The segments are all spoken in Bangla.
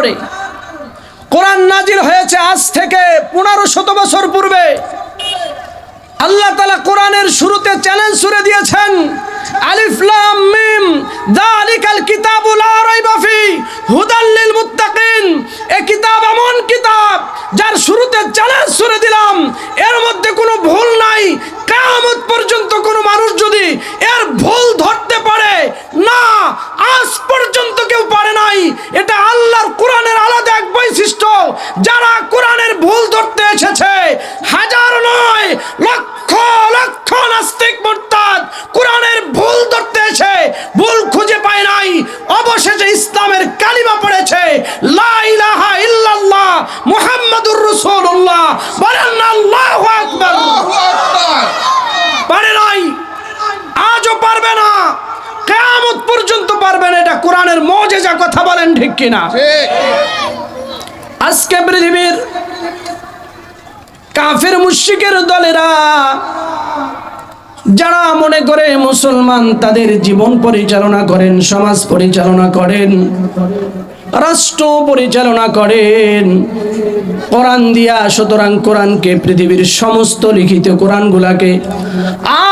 কারণে কোরআন নাজিল হয়েছে আজ থেকে পনেরো শত বছর পূর্বে। আল্লাহ তালা কোরআনের শুরুতে চ্যালেঞ্জ ছুড়ে দিয়েছেন আলিফলাম এ কিতাব এমন কিতাব যার শুরুতে চ্যালেঞ্জ ছুড়ে দিলাম এর মধ্যে কোনো ভুল নাই কিয়ামত পর্যন্ত কোনো মানুষ যদি এর ভুল ধরতে পারে না আজ পর্যন্ত কেউ পারে নাই এটা আল্লাহর কোরআনের আলাদা এক বৈশিষ্ট্য যারা কোরআনের ভুল ধরতে এসেছে হাজার নয় লক্ষ লক্ষ নাস্তিক মোরতাদ কোরআনের ভুল ধরতে এসে ভুল খুঁজে পায় নাই। অবশেষে ইসলামের কালিমা পড়েছে লা ইলাহা ইল্লাল্লাহ মুহাম্মাদুর রাসূলুল্লাহ। বলেন আল্লাহু আকবার। পারে নাই। আজও পারবে না। কেয়ামত পর্যন্ত পারবে না। এটা কোরআনের মজেজা কথা বলেন ঠিক কিনা? আজকে পৃথিবীর কাফের মুশিকের দলেরা যারা মনে করে মুসলমান তাদের জীবন পরিচালনা করেন, সমাজ পরিচালনা করেন, রাষ্ট্র পরিচালনা করেন। কোরআন দিয়া সুতরাং কোরআনকে পৃথিবীর সমস্ত লিখিত কোরআনগুলাকে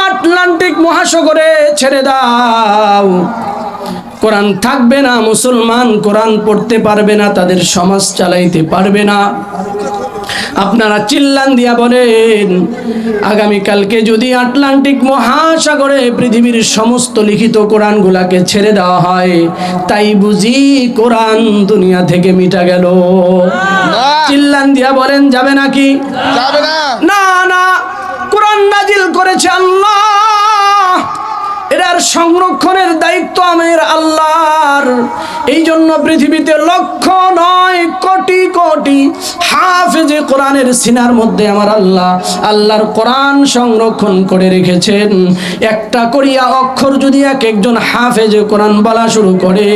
আটলান্টিক মহাসাগরে ছেড়ে দাও। কোরআন থাকবে না, মুসলমান কোরআন পড়তে পারবে না, তাদের সমাজ চালাইতে পারবে না। আপনারা চিল্লান দিয়া বলেন আগামীকালকে যদি আটলান্টিক মহাসাগরে পৃথিবীর সমস্ত লিখিত কোরআনগুলাকে ছেড়ে দেওয়া হয় তাই বুঝি কোরআন দুনিয়া থেকে মিটা গেল। চিল্লান দিয়া বলেন যাবে নাকি? যাবে না সংরক্ষণের দায়িত্ব আমের আল্লাহর। এই জন্য পৃথিবীতে লক্ষ নয়, কোটি কোটি হাফেজে কোরআনের সিনার মধ্যে আমার আল্লাহ আল্লাহর কোরআন সংরক্ষণ করে রেখেছেন। একটা করিয়া অক্ষর যদি এক একজন হাফেজে কোরআন বলা শুরু করে,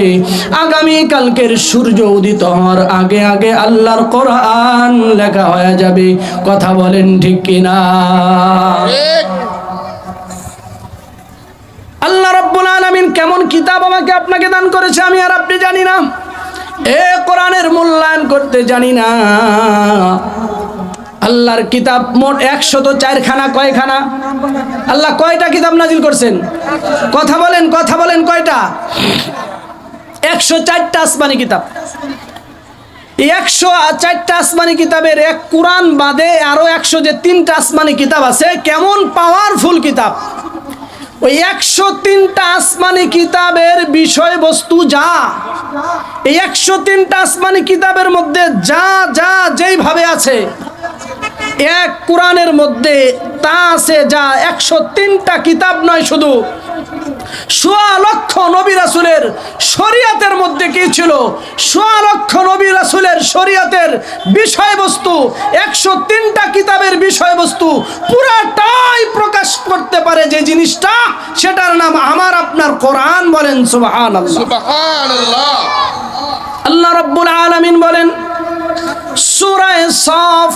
আগামী কালকের সূর্য উদিত হওয়ার আগে আগে আল্লাহর কোরআন লেখা হয়ে যাবে। কথা বলেন ঠিক কিনা ঠিক আল্লাহ রাব্বুল আলামিন কেমন কিতাব আমাকে আপনাকে দান করেছে আমি আর আপনি জানি না। এ কোরআনের মূল্যায়ন করতে জানি না। আল্লাহর কিতাব মোট একশত চারখানা, কয়খানা? আল্লাহ কয়টা কিতাব নাজিল করছেন? কথা বলেন কথা বলেন কয়টা? একশো চারটা আসমানি কিতাব। একশো চারটা আসমানি কিতাবের এক কোরআন বাদে আরও একশো যে তিনটা আসমানি কিতাব আছে, কেমন পাওয়ারফুল কিতাব। ওই একশো তিনটা আসমানি কিতাবের বিষয়বস্তু যা, এই একশো তিনটা আসমানি কিতাবের মধ্যে যা যা, যেইভাবে আছে, এক কোরআনের মধ্যে তা আছে যা একশো তিনটা কিতাব নয় শুধু। সোয়া লক্ষ নবী রাসুলের শরিয়াতের মধ্যে কি ছিল? সোয়া লক্ষ নবী রাসুলের শরিয়াতের বিষয়বস্তু একশো তিনটা কিতাবের বিষয়বস্তু পুরাটাই প্রকাশ করতে পারে যে জিনিসটা সেটার নাম আমার আপনার কোরআন বলেন সুবহান আল্লাহ রব্বুল আলামিন বলেন সূরায়ে সাফ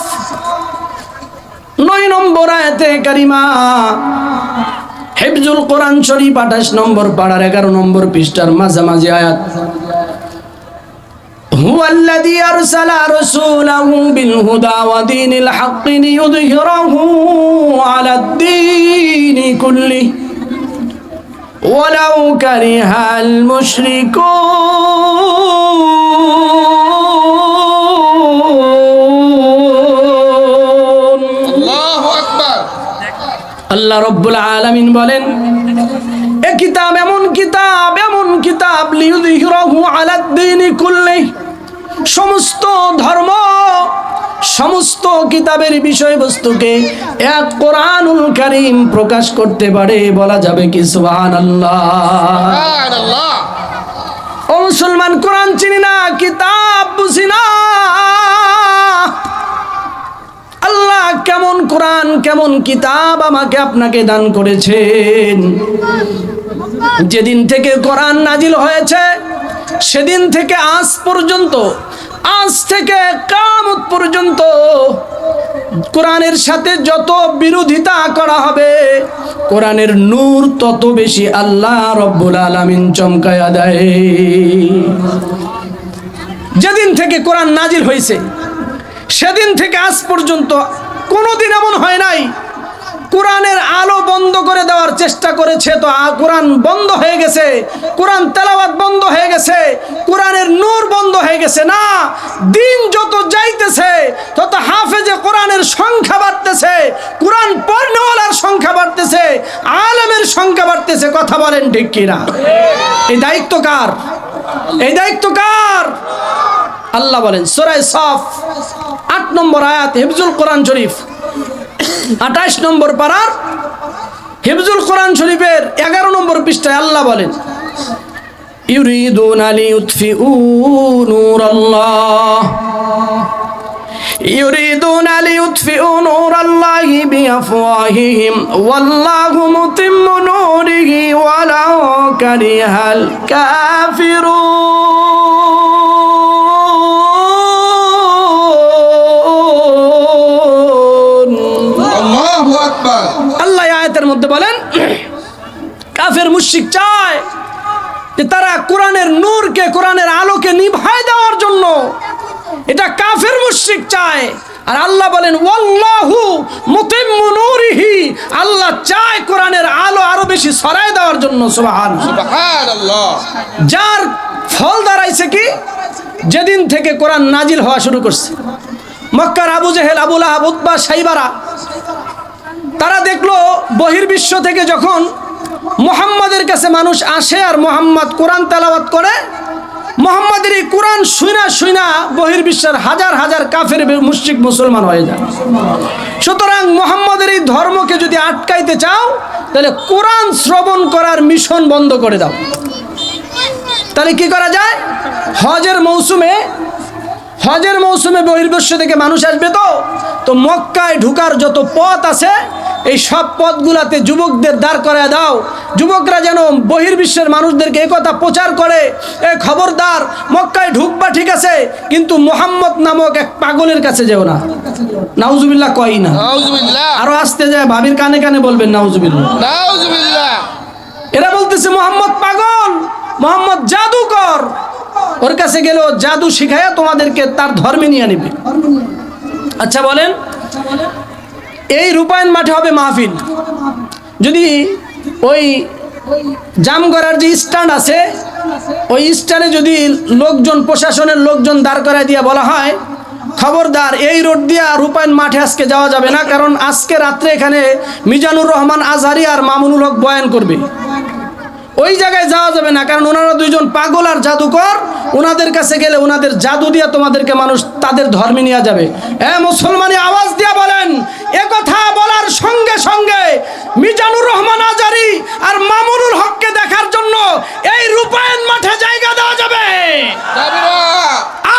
নয় নম্বর আয়াতে কারিমা হেফজুল কোরআন শরীফ আঠাশ নম্বর পাড়ার এগারো নম্বর পৃষ্ঠার মাঝামাঝি আয়াত هو الذي أرسل رسوله بالهدى ودين الحق ليظهره على الدين كله ولو كره المشركون আল্লাহ রব্বুল আলামিন বলেন এ কিতাব এমন কিতাব এমন কিতাব লিউযহিরাহু আলাদ-দীনি কুল্লি। সমস্ত ধর্ম সমস্ত কিতাবের বিষয়বস্তুকে এক কোরআনুল কারীম প্রকাশ করতে পারে বলা যাবে কি? সুবহানাল্লাহ। সুবহানাল্লাহ। ও মুসলমান কোরআন চিনি না কিতাব কোরআন কেমন কিতাব আমাকে আপনাকে দান করেছেন? যেদিন থেকে কোরআন নাজিল হয়েছে, সেদিন থেকে আজ পর্যন্ত, আজ থেকে কামত পর্যন্ত কোরআনের সাথে যত বিরোধিতা করা হবে, কোরআনের নূর তত বেশি আল্লাহ রব্বুল আলামিন চমকায়া দেয়। যেদিন থেকে কোরআন নাজিল হয়েছে, সেদিন থেকে আজ পর্যন্ত কোনোদিন এমন হয় নাই। কোরআনের আলো বন্ধ করে দেওয়ার চেষ্টা করেছে তো কোরআন বন্ধ হয়ে গেছে। কোরআন তেলাওয়াত বন্ধ হয়ে গেছে। কোরআনের নূর বন্ধ হয়ে গেছে। না, দিন যত যাইতেছে, তত হাফেজে কোরআনের সংখ্যা বাড়তেছে। কোরআন পর্ণওয়ালার সংখ্যা বাড়তেছে। আলমের সংখ্যা বাড়তেছে কথা বলেন ঠিক কিনা? এই দায়িত্ব কার? এই দায়িত্ব কার? আল্লাহ বলেন সোরাই সফ, আট নম্বর আয়াত, হিফজুল কোরআন শরীফ। আঠাশ নম্বর পাড়ার হিফজুল কোরআন শরীফের এগারো নম্বর পৃষ্ঠায় আল্লাহ বলেন, ইউরিদুন আলী উৎফিউ নূর আল্লাহ يريدون ليطفئوا نور الله بأفواههم والله متم نوره ولو كره الكافرون আল্লাহু আকবার আল্লাহ এই আয়াতের মধ্যে বলেন কাফের মুশরিক চায় যে তারা কোরআনের নূরকে কোরআনের আলোকে নিভায় দেওয়ার জন্য এটা কাফের মুশরিক চায়। আর আল্লাহ বলেন ওয়াল্লাহু মুতিম্মু নূরিহি। আল্লাহ চায় কোরআনের আলো আরও বেশি ছড়ায় দেওয়ার জন্য সুবহানাল্লাহ। যার ফল দাঁড়াইছে কি? যেদিন থেকে কোরআন নাজিল হওয়া শুরু করছে। মক্কার আবু জেহেল আবুল আহাব উতবা সাইবারা তারা দেখল বহির্বিশ্ব থেকে যখন মোহাম্মদের কাছে মানুষ আসে আর মোহাম্মদ কোরআন তেলাওয়াত করে মোহাম্মদের এই কোরআন শুইনা শুইনা বহির্বিশ্বের হাজার হাজার কাফের মুশরিক মুসলমান হয়ে যায়। সুতরাং মোহাম্মদের এই ধর্মকে যদি আটকাইতে চাও, তাহলে কোরআন শ্রবণ করার মিশন বন্ধ করে দাও। তাহলে কি করা যায়? হজের মৌসুমে হজের মৌসুমে বহির্বিশ্ব থেকে মানুষ আসবে তো? তো মক্কায় ঢুকার যত পথ আছে, এই সব পথগুলাতে যুবকদের দাঁড় করায় দাও। যুবকরা যেন বহির্বিশ্বের মানুষদেরকে এই কথা প্রচার করে এ খবরদার মক্কায় ঢুকবা ঠিক আছে কিন্তু মোহাম্মদ নামক এক পাগলের কাছে যেও না। নাউজুবিল্লাহ কই না। আরও আসতে যায় ভাবির কানে কানে বলবেন নাউজুবিল্লাহ। এরা বলতেছে মোহাম্মদ পাগল মোহাম্মদ জাদুকর। ওর কাছে গেলে ও জাদু শিখায়া তোমাদেরকে তার ধর্মে নিয়ে নিবে আচ্ছা বলেন এই রূপায়ণ মাঠে হবে মাহফিল। যদি ওই জামগড়ার যে স্ট্যান্ড আছে, ওই স্ট্যান্ডে যদি লোকজন, প্রশাসনের লোকজন দাঁড় করায় দিয়ে বলা হয়, খবরদার, এই রোড দিয়া রূপায়ণ মাঠে আজকে যাওয়া যাবে না, কারণ আজকে রাত্রে এখানে মিজানুর রহমান আজহারি আর মামুনুল হক বয়ান করবে। ওই জায়গায় যাওয়া যাবে না, কারণ ওনারা দুইজন পাগল আর জাদুকর। ওনাদের কাছে গেলে ওনাদের জাদু দিয়া তোমাদেরকে মানুষ তাদের ধর্মে নিয়ে যাবে। এ মুসলমানি আওয়াজ দিয়া বলেন কথা বলার সঙ্গে সঙ্গে মিজানুর রহমান আজারি আর মামুনুল হককে দেখার জন্য এই রূপায়ণ মাঠে জায়গা দেওয়া যাবে।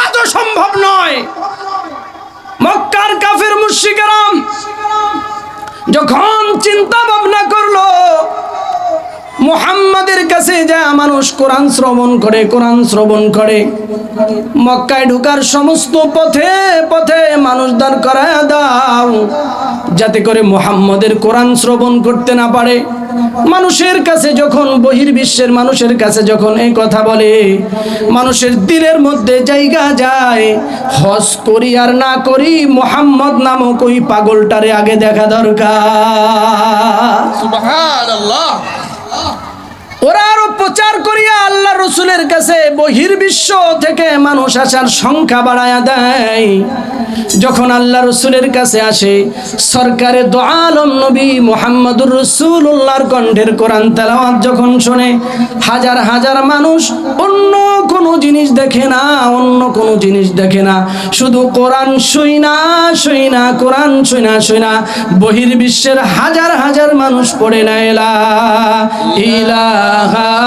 আজও সম্ভব নয়। মক্কার কাফের মুশরিকেরাম যখন চিন্তা ভাবনা করল, মুহাম্মাদের কাছে যা মানুষ কোরআন শ্রবণ করে, কোরআন শ্রবণ করে, মক্কায় ঢুকার সমস্ত পথে পথে মানুষ দাঁড় করায় দাও, যাতে করে মুহাম্মাদের কোরআন শ্রবণ করতে না পারে। মানুষের কাছে যখন বহির্বিশ্বের মানুষের কাছে যখন এই কথা বলে মানুষের দিলের মধ্যে জায়গা যায় হজ করি আর না করি মোহাম্মদ নামক ওই পাগলটারে আগে দেখা দরকার। ওরা আরও প্রচার করিয়া আল্লাহ রসুলের কাছে বহির্বিশ্ব থেকে মানুষ আসার সংখ্যা বাড়ায়া দেয়। যখন আল্লাহ রসুলের কাছে আসে, সরকারে দো আলম নবী মোহাম্মদুর রসুল্লাহর কণ্ঠের কোরআন তেলাওয়াত যখন শোনে, হাজার হাজার মানুষ অন্য কোনো জিনিস দেখে না, অন্য কোনো জিনিস দেখে না। শুধু কোরআন শুই না শুই না, কোরআন শুই না শুই না। বহির্বিশ্বের হাজার হাজার মানুষ পড়ে না, এলা ইলাহা